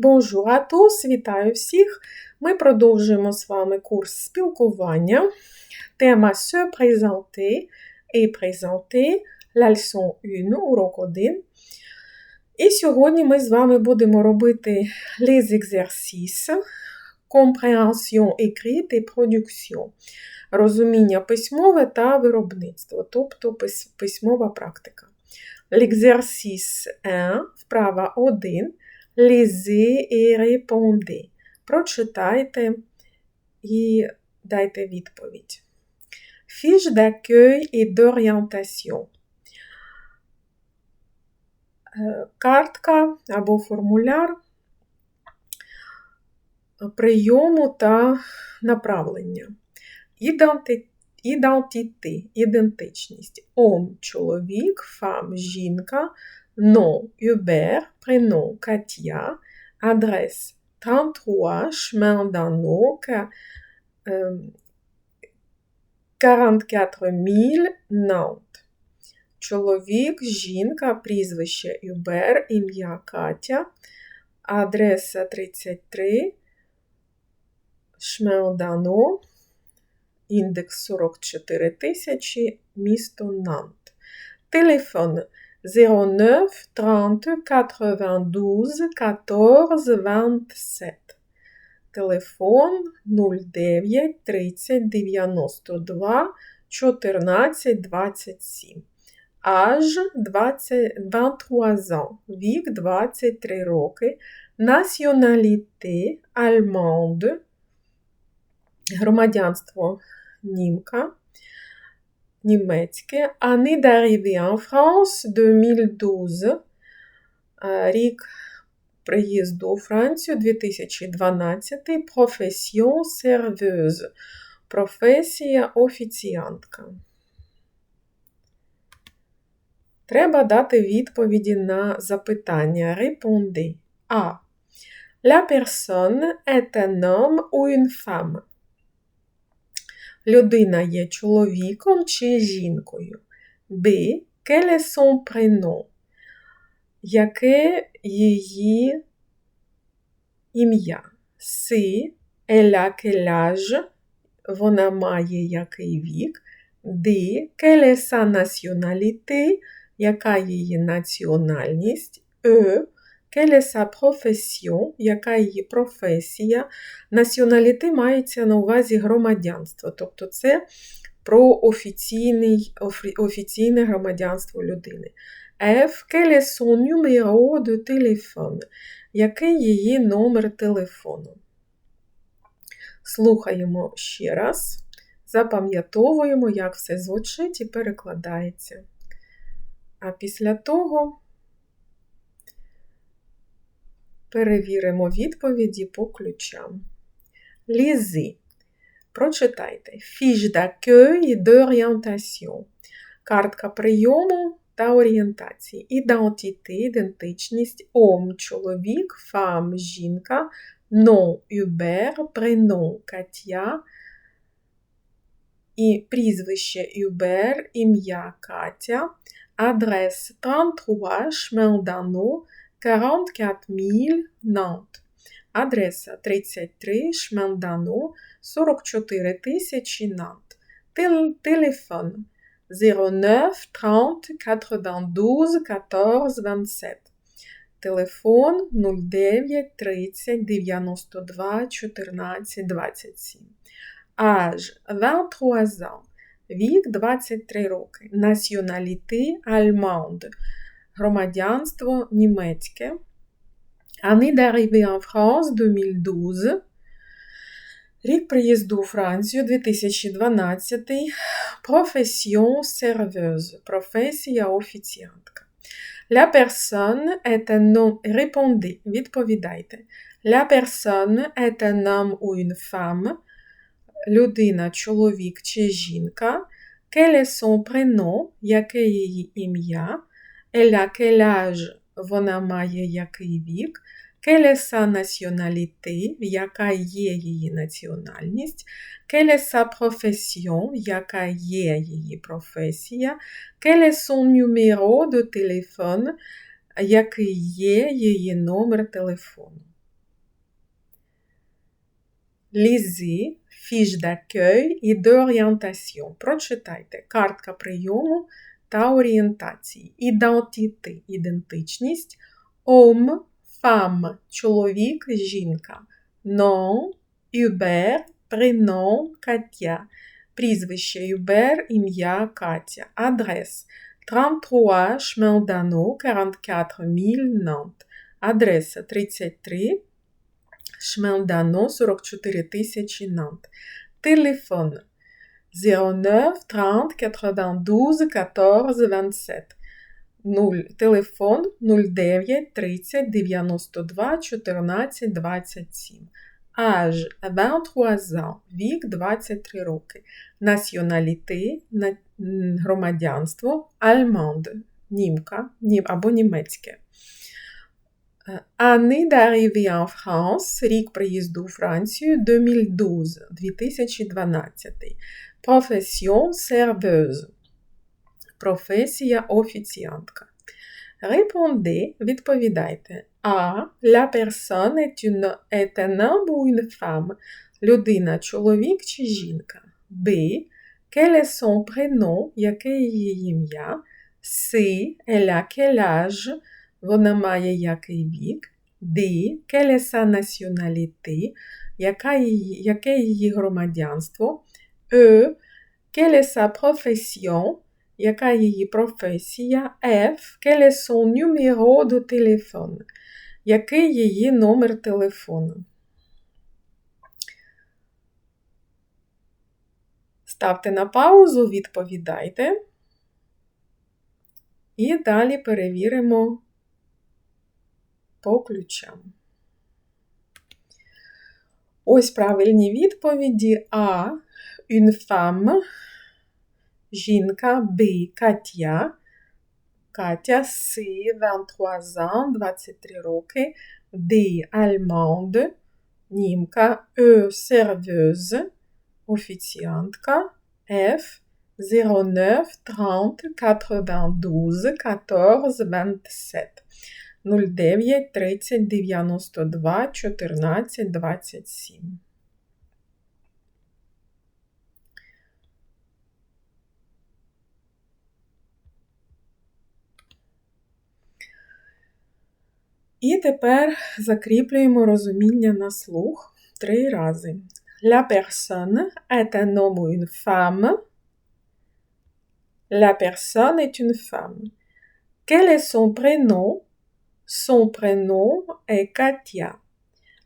Bonjour à tous! Вітаю всіх! Ми продовжуємо з вами курс спілкування. Тема se présenter et présenter, la leçon 1, урок 1. І сьогодні ми з вами будемо робити les exercices, compréhension écrite et production. Розуміння письмове та виробництво, тобто письмова практика. L'exercice 1, вправа 1. Lisez et répondez. Прочитайте і дайте відповідь. Fiche d'accueil et d'orientation. Картка або формуляр прийому та направлення. Ідентити, ідентичність. Ом чоловік, фам жінка, Nom Hubert, prénom Katia, adresse 33 chemin d'Anneau, euh, 44 000 Nantes. Чоловік, жінка, прізвище Юбер, ім'я Катя, адреса 33, Шмелдано, індекс 44 тисячі, місто Нант. Телефон 09 30 92 14 27. Телефон 09 30 92 14 27. Аж 20, 23 ans. Вік 23 роки. Націоналіте Альмонde. Громадянство німка німецьке. Année d'arrivée en France 2012. Рік приїзду у Францію 2012. Професіон сервеuse. Професія офіціантка. Треба дати відповіді на запитання. Répondez. А. La personne est un homme ou une femme людина є чоловіком чи жінкою. Б. Quel est son? Яке її ім'я? С. Elle a? Вона має який вік. Д. Quelle est? Яка її національність? Е. Quelle est яка її професія? Націоналіти мається на увазі громадянство, тобто це про офіційний, офіційне громадянство людини. F. Quel est son numéro de téléphone? Який її номер телефону? Слухаємо ще раз, запам'ятовуємо, як все звучить і перекладається. А після того. Перевіримо відповіді по ключам. Лізи. Прочитайте. Fiche d'accueil et d'orientation. Картка прийому та орієнтації. Ідентити, ідентичність. Ом чоловік, фам жінка. Nom Hubert, prénom Катя. І прізвище Юбер, ім'я Катя. Адрес 33 Chemin d'Anneau, 44 000 Nantes. Адреса 33 Шмандано 44 тисячі Нант. Телефон 09 30 92 14 27. Телефон 09 30 92 14 27. Аж 23 ans. Вік 23 роки. Націоналіти Альмонde громадянство німецьке. Année d'arrivée en France 2012. Рік приїзду у Францію 2012. Profession serveuse. Професія офіціантка. La personne est un nom. Répondez. Відповідайте. La personne est un homme ou une femme. Людина, чоловік чи жінка. Quel est son prénom? Яке її ім'я? Quel âge? Вона має який вік? Sa nationalité? Яка є її національність? Sa profession? Яка є її професія? Son numéro de téléphone? Який є її номер телефону? lisez fiche d'accueil і d'orientation. Прочитайте картка прийому та орієнтації. Ідентити – ідентичність. Homme, femme – чоловік, жінка. Nom, Hubert, prénom, Катя. Прізвище Hubert, ім'я Катя. Адрес 33 Chemin d'Anneau, 44 000 Nantes. Адреса 33 Chemin d'Anneau, 44 тисячі Nantes. Телефон 09 30 92 14 27. 0, телефон 09 30 92 14 27. Аж 23 ans, вік 23 роки. Націоналіти, громадянство, альманд, німка або німецьке. Année d'arrivée en France, рік приїзду у Францію 2012, 2012. Profession. Професія офіціантка. Répondez, відповідайте. А. La personne est, une, est un homme ou une femme. Людина, чоловік чи жінка. Б. Quel est son prénom? Яке її ім'я? С. Elle a quel âge? Вона має який вік. Д. Quelle est sa nationalité? Яка її, яке її громадянство? Е. Quelle est sa profession? Яка її професія? F. Quel est son numéro de téléphone? Який її номер телефону? Ставте на паузу, відповідайте. І далі перевіримо по ключам. Ось правильні відповіді А. Une femme. Жінка Б. Катя. Катя С. 23 ans, 23 роки. Д. Allemande. Німка Е. Сервеuse. Офіціантка. Ф. 09 30 92 14 27. 09 30 92 14 27. І тепер закріплюємо розуміння на слух три рази. La personne est un homme ou une femme. La personne est une femme. Quel est son prénom? Son prénom est Katia.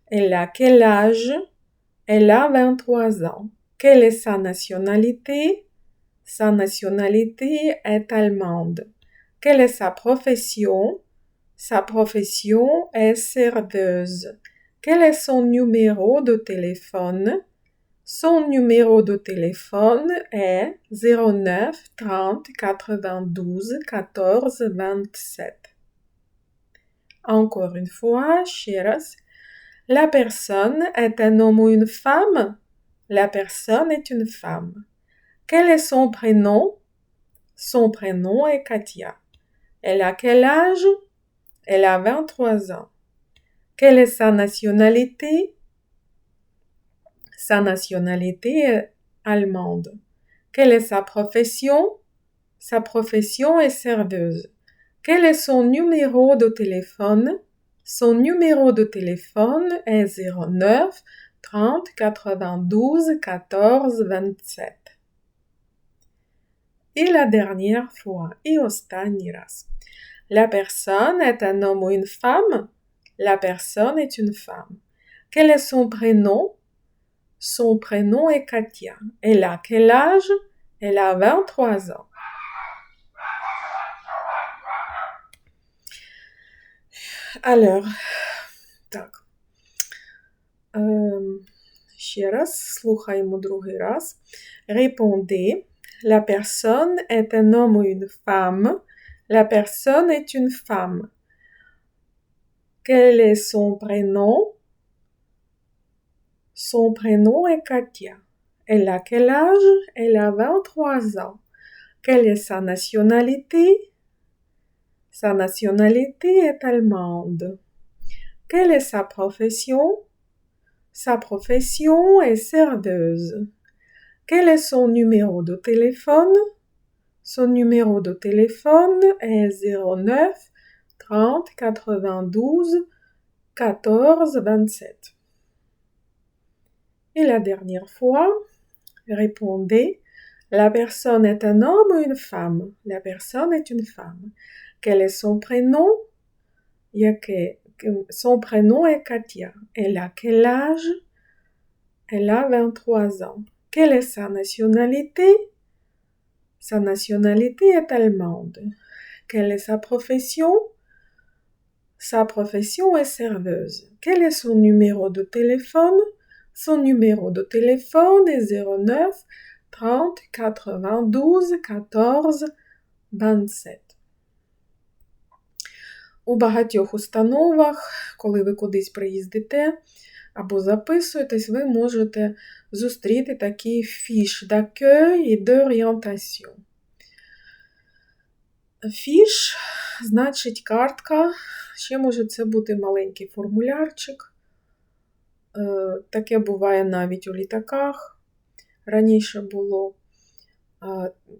Elle a quel âge? Elle a 23 ans. Quelle est sa nationalité? Sa nationalité est allemande. Quelle est sa profession? Sa profession est serveuse. Quel est son numéro de téléphone? Son numéro de téléphone est 09 30 92 14 27. Encore une fois, chéras. La personne est un homme ou une femme? La personne est une femme. Quel est son prénom? Son prénom est Katia. Elle a quel âge? Elle a 23 ans. Quelle est sa nationalité? Sa nationalité est allemande. Quelle est sa profession? Sa profession est serveuse. Quel est son numéro de téléphone? Son numéro de téléphone est 09 30 92 14 27. Et la dernière fois, Iostaniras. La personne est un homme ou une femme? La personne est une femme. Quel est son prénom? Son prénom est Katia. Elle a quel âge? Elle a 23 ans. Alors, так. Ем, ще раз, слухаємо другий раз. Répondez. La personne est un homme ou une femme? La personne est une femme. Quel est son prénom? Son prénom est Katia. Elle a quel âge? Elle a 23 ans. Quelle est sa nationalité? Sa nationalité est allemande. Quelle est sa profession? Sa profession est serveuse. Quel est son numéro de téléphone? Son numéro de téléphone est 09 30 92 14 27. Et la dernière fois, répondez La personne est un homme ou une femme? La personne est une femme. Quel est son prénom? Son prénom est Katia. Elle a quel âge? Elle a 23 ans. Quelle est sa nationalité? Sa nationalité est allemande. Quelle est sa profession Sa profession est serveuse. Quel est son numéro de téléphone Son numéro de téléphone est 09 30 92 14 27. У багатьох установах, коли ви кудись приїздите або записуєтесь, ви можете зустріти такі фіш d'accueil і d'orientation. Фіш значить картка, ще може це бути маленький формулярчик. Е, таке буває навіть у літаках. Раніше було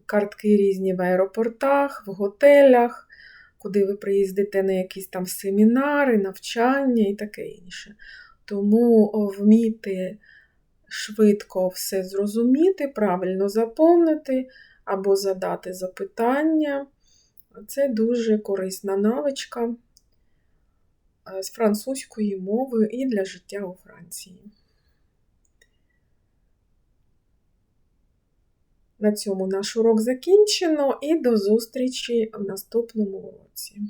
картки різні в аеропортах, в готелях куди ви приїздите на якісь там семінари, навчання і таке інше. Тому вміти швидко все зрозуміти, правильно заповнити або задати запитання. Це дуже корисна навичка з французької мови і для життя у Франції. На цьому наш урок закінчено і до зустрічі в наступному уроці.